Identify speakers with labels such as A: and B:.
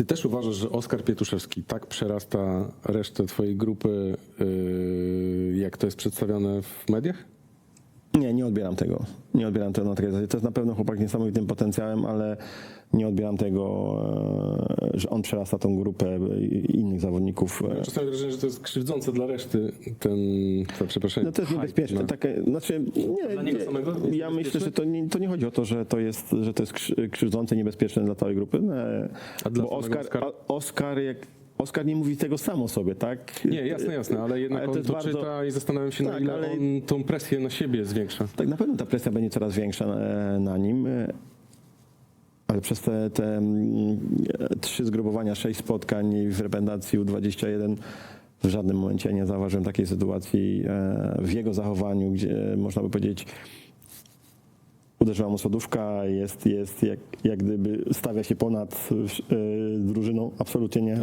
A: Ty też uważasz, że Oskar Pietuszewski tak przerasta resztę twojej grupy, yy, jak to jest przedstawione w mediach?
B: Nie, nie odbieram tego. Nie odbieram tego na takiej zasadzie. To jest na pewno chłopak z niesamowitym potencjałem, ale nie odbieram tego, e, że on przerasta tą grupę innych zawodników. E,
A: Czasami mam wrażenie, że to jest krzywdzące dla reszty ten, to przepraszam.
B: No to jest niebezpieczne. Takie, znaczy, nie,
A: Dla niego
B: nie,
A: samego jest
B: ja myślę, że to nie, to nie chodzi o to, że to jest, że to jest krzy- krzywdzące, niebezpieczne dla całej grupy. Nie.
A: A dla
B: Bo
A: Oskara?
B: a- Oskar, jak, Oskar nie mówi tego sam o sobie, tak?
A: Nie, jasne, jasne, ale jednak
B: Ale to
A: on
B: jest
A: to
B: bardzo-
A: czyta i zastanawiam się, na
B: Tak,
A: ile
B: ale-
A: on tą presję na siebie zwiększa.
B: Tak, na pewno ta presja będzie coraz większa na, na nim, e, ale przez te, te mm, e, trzy zgrupowania, sześć spotkań w reprezentacji U21 w żadnym momencie nie zauważyłem takiej sytuacji e, w jego zachowaniu, gdzie można by powiedzieć uderzyła mu sodówka, jest, jest jak, jak gdyby stawia się ponad e, drużyną, absolutnie nie.